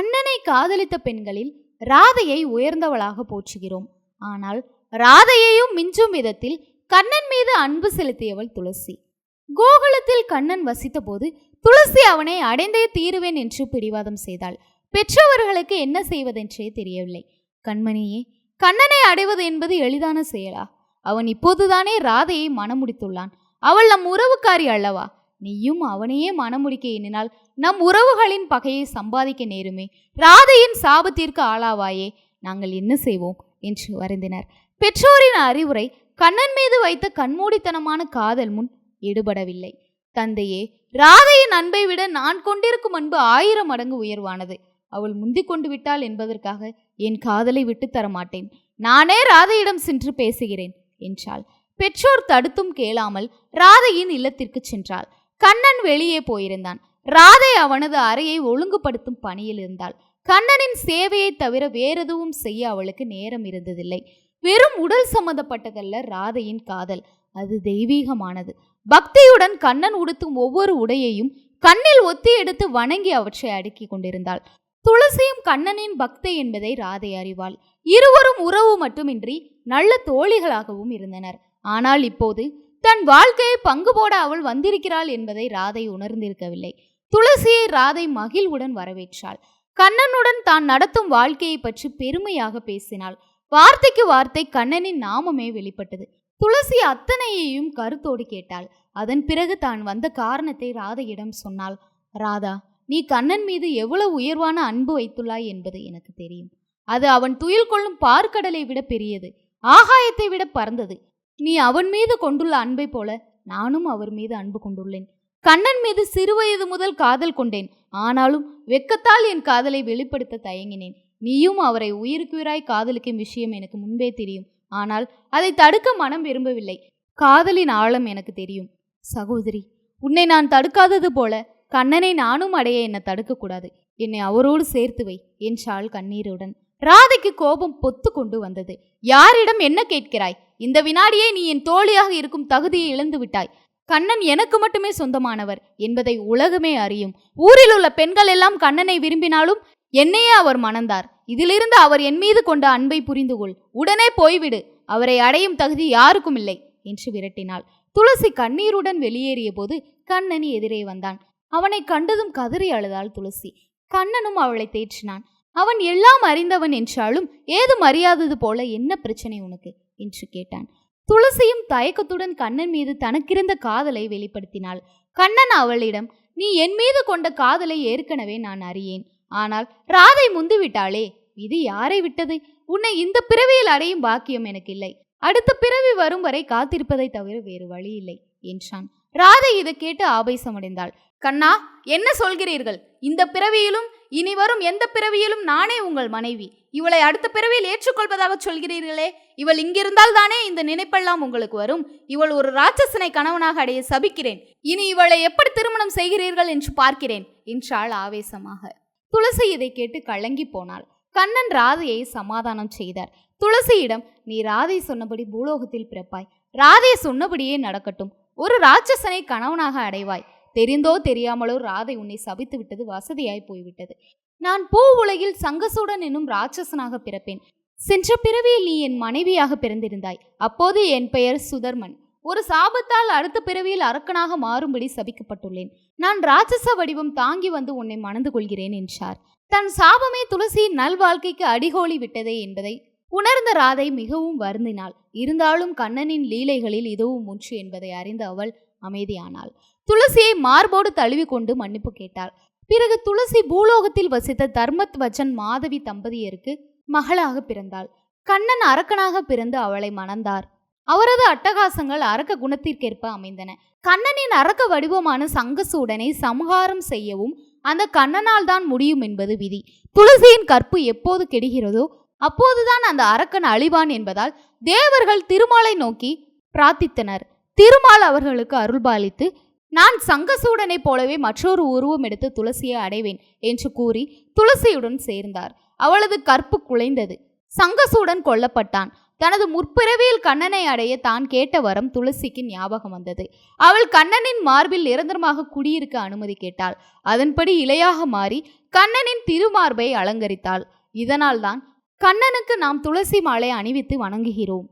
கண்ணனை காதலித்த பெண்களில் ராதையை உயர்ந்தவளாக போற்றுகிறோம். ஆனால் ராதையையும் மிஞ்சும் விதத்தில் கண்ணன் மீது அன்பு செலுத்தியவள் துளசி. கோகுலத்தில் கண்ணன் வசித்தபோது துளசி அவனை அடைந்தே தீருவேன் என்று பிடிவாதம் செய்தாள். பெற்றவர்களுக்கு என்ன செய்வதென்றே தெரியவில்லை. கண்மணியே கண்ணனை அடைவது என்பது எளிதான செயலா? அவன் இப்போதுதானே ராதையை மணமுடித்துள்ளான். அவள் நம் உறவுக்காரி அல்லவா? நீயும் அவனையே மணமுடிக்க எண்ணினால் நம் உறவுகளின் பகையை சம்பாதிக்க நேருமே. ராதையின் சாபத்திற்கு ஆளாவாயே. நாங்கள் என்ன செய்வோம்? என்று வருந்தினர். பெற்றோரின் அறிவுரை கண்ணன் மீது வைத்த கண்மூடித்தனமான காதல் முன் ஈடுபடவில்லை தந்தையே ராதையின் அன்பை விட நான் கொண்டிருக்கும் அன்பு ஆயிரம் மடங்கு உயர்வானது. அவள் முந்திக் கொண்டு விட்டாள் என்பதற்காக என் காதலை விட்டுத் தரமாட்டேன் நானே ராதையிடம் சென்று பேசுகிறேன் என்றாள். பெற்றோர் தடுத்தும் கேளாமல் ராதையின் இல்லத்திற்கு சென்றாள். கண்ணன் வெளியே போயிருந்தான். ராதை அவனது அறையை ஒழுங்குபடுத்தும் பணியில் இருந்தாள். கண்ணனின் சேவையை தவிர வேறெதுவும் செய்ய அவளுக்கு நேரம் இருந்ததில்லை. வெறும் உடல் சம்பந்தப்பட்டதல்ல ராதையின் காதல். அது தெய்வீகமானது. பக்தியுடன் கண்ணன் உடுத்தும் ஒவ்வொரு உடையையும் கண்ணில் ஒத்தி எடுத்து வணங்கி அவற்றை அடுக்கி கொண்டிருந்தாள். துளசியும் கண்ணனின் பக்தை என்பதை ராதை அறிவாள். இருவரும் உறவு மட்டுமின்றி நல்ல தோழிகளாகவும் இருந்தனர். ஆனால் இப்போது தன் வாழ்க்கையை பங்கு போட அவள் வந்திருக்கிறாள் என்பதை ராதை உணர்ந்திருக்கவில்லை. துளசியை ராதை மகிழ்வுடன் வரவேற்றாள். கண்ணனுடன் தான் நடத்தும் வாழ்க்கையை பற்றி பெருமையாக பேசினாள். வார்த்தைக்கு வார்த்தை கண்ணனின் நாமமே வெளிப்பட்டது. துளசி அத்தனையையும் கருத்தோடு கேட்டாள். அதன் பிறகு தான் வந்த காரணத்தை ராதையிடம் சொன்னாள். ராதா நீ கண்ணன் மீது எவ்வளவு உயர்வான அன்பு வைத்துள்ளாய் என்பது எனக்கு தெரியும். அது அவன் துயில் கொள்ளும் பார்க்கடலை விட பெரியது. ஆகாயத்தை விட பறந்தது நீ அவன் மீது கொண்டுள்ள அன்பை போல நானும் அவர் மீது அன்பு கொண்டுள்ளேன். கண்ணன் மீது சிறுவயது முதல் காதல் கொண்டேன். ஆனாலும் வெக்கத்தால் என் காதலை வெளிப்படுத்த தயங்கினேன். நீயும் அவரை உயிருக்குயிராய் காதலிக்கும் விஷயம் எனக்கு முன்பே தெரியும். ஆனால் அதை தடுக்க மனம் விரும்பவில்லை. காதலின் ஆழம் எனக்கு தெரியும். சகோதரி உன்னை நான் தடுக்காதது போல கண்ணனை நானும் அடைய என்னை தடுக்கக்கூடாது. என்னை அவரோடு சேர்த்து வை என்றாள் கண்ணீருடன். ராதைக்கு கோபம் பொத்து கொண்டு வந்தது. யாரிடம் என்ன கேட்கிறாய்? இந்த வினாடியே நீ என் தோழியாக இருக்கும் தகுதியை இழந்து விட்டாய். கண்ணன் எனக்கு மட்டுமே சொந்தமானவர் என்பதை உலகமே அறியும். ஊரில் உள்ள பெண்கள் எல்லாம் கண்ணனை விரும்பினாலும் என்னையே அவர் மணந்தார். இதிலிருந்து அவர் என் மீது கொண்ட அன்பை புரிந்து கொள். உடனே போய்விடு. அவரை அடையும் தகுதி யாருக்கும் இல்லை என்று விரட்டினாள். துளசி கண்ணீருடன் வெளியேறிய போது கண்ணன் எதிரே வந்தான். அவனை கண்டதும் கதறி அழுதாள் துளசி. கண்ணனும் அவளை தேற்றினான். அவன் எல்லாம் அறிந்தவன் என்றாலும் ஏதும் அறியாதது போல என்ன பிரச்சனை உனக்கு? என்று கேட்டான். துளசியும் தயக்கத்துடன் கண்ணன் மீது தனக்கிருந்த காதலை வெளிப்படுத்தினாள். கண்ணன் அவளிடம் நீ என் மீது கொண்ட காதலை ஏற்கனவே நான் அறியேன். ஆனால் ராதை முந்துவிட்டாளே இது யாரை விட்டது? உன்னை இந்த பிறவியில் அடையும் பாக்கியம் எனக்கு இல்லை. அடுத்த பிறவி வரும் வரை காத்திருப்பதை தவிர வேறு வழி இல்லை என்றான். ராதை இதை கேட்டு ஆபேசமடைந்தாள் கண்ணா என்ன சொல்கிறீர்கள்? இந்த பிறவியிலும் இனி வரும் எந்த பிறவியிலும் நானே உங்கள் மனைவி. இவளை அடுத்த பிறவியில் ஏற்றுக்கொள்வதாக சொல்கிறீர்களே. இவள் இங்கிருந்தால் தானே இந்த நினைப்பெல்லாம் உங்களுக்கு வரும். இவள் ஒரு ராட்சசனை கணவனாக அடைய சபிக்கிறேன். இனி இவளை எப்படி திருமணம் செய்கிறீர்கள் என்று பார்க்கிறேன் என்றாள் ஆவேசமாக. துளசி இதை கேட்டு கலங்கி போனாள். கண்ணன் ராதையை சமாதானம் செய்தார். துளசியிடம் நீ ராதை சொன்னபடி பூலோகத்தில் பிறப்பாய். ராதை சொன்னபடியே நடக்கட்டும். ஒரு ராட்சசனை கணவனாக அடைவாய். தெரிந்தோ தெரியாமலோ ராதை உன்னை சபித்து விட்டது வசதியாய் போய்விட்டது. நான் பூ உலகில் சங்கசூடன் என்னும் ராட்சசனாக பிறப்பேன். சென்ற பிறவியில் நீ என் மனைவியாக பிறந்திருந்தாய். அப்போது என் பெயர் சுதர்மன். ஒரு சாபத்தால் அடுத்த பிறவியில் அரக்கனாக மாறும்படி சபிக்கப்பட்டுள்ளேன். நான் ராட்சச வடிவம் தாங்கி வந்து உன்னை மணந்து கொள்கிறேன் என்றார். தன் சாபமே துளசியின் நல்வாழ்க்கைக்கு அடிகோலி விட்டதே என்பதை உணர்ந்த ராதை மிகவும் வருந்தினாள். இருந்தாலும் கண்ணனின் லீலைகளில் இதுவும் ஒன்று என்பதை அறிந்த அவள் அமைதியானாள். துளசியை மார்போடு தழுவி கொண்டு மன்னிப்பு கேட்டாள். பிறகு துளசி பூலோகத்தில் வசித்த தர்மத் வச்சன் மாதவி தம்பதியருக்கு மகளாக பிறந்தாள். கண்ணன் அரக்கனாக பிறந்து அவளை மணந்தார். அவரது அட்டகாசங்கள் அரக்க குணத்திற்கேற்ப அமைந்தன. கண்ணனின் அரக்க வடிவமான சங்கசூடனை சம்ஹாரம் செய்யவும் அந்த கண்ணனால் தான் முடியும் என்பது விதி. துளசியின் கற்பு எப்போது கெடுகிறதோ அப்போதுதான் அந்த அரக்கன் அழிவான் என்பதால் தேவர்கள் திருமாலை நோக்கி பிரார்த்தித்தனர். திருமால் அவர்களுக்கு அருள்பாலித்து நான் சங்கசூடனைப் போலவே மற்றொரு உருவம் எடுத்து துளசியை அடைவேன் என்று கூறி துளசியுடன் சேர்ந்தார். அவளது கற்பு குலைந்தது. சங்கசூடன் கொல்லப்பட்டான். தனது முற்பிறவியில் கண்ணனை அடைய தான் கேட்ட வரம் துளசிக்கு ஞாபகம் வந்தது. அவள் கண்ணனின் மார்பில் நிரந்தரமாக குடியிருக்க அனுமதி கேட்டாள். அதன்படி இலையாக மாறி கண்ணனின் திருமார்பை அலங்கரித்தாள். இதனால்தான் கண்ணனுக்கு நாம் துளசி மாலை அணிவித்து வணங்குகிறோம்.